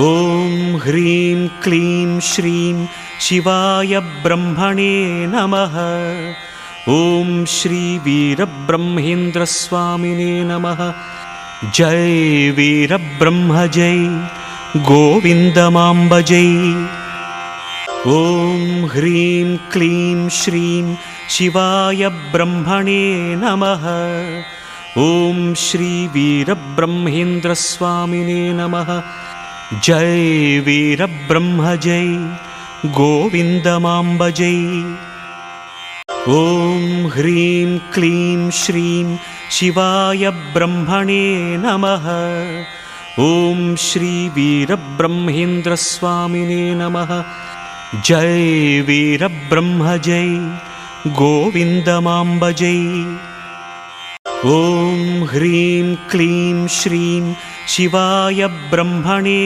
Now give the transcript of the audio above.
ॐ ह्रीं क्लीं श्रीं शिवाय ब्रह्मणे नमः। ॐ श्रीवीरब्रह्मेन्द्रस्वामिने नमः। जय वीरब्रह्म जय गोविन्दमाम्ब जय ॐ ह्रीं क्लीं श्रीं शिवाय ब्रह्मणे नमः। ॐ श्रीवीरब्रह्मेन्द्रस्वामिने नमः जय वीरब्रह्म जय गोविन्दमाम्ब जय ॐ ह्रीं क्लीं श्रीं शिवाय ब्रह्मणे नमः। ॐ श्रीवीरब्रह्मेन्द्रस्वामिने नमः। जय वीरब्रह्म जय गोविन्दमाम्ब जय ॐ ह्रीं क्लीं श्रीं शिवाय ब्रह्मणे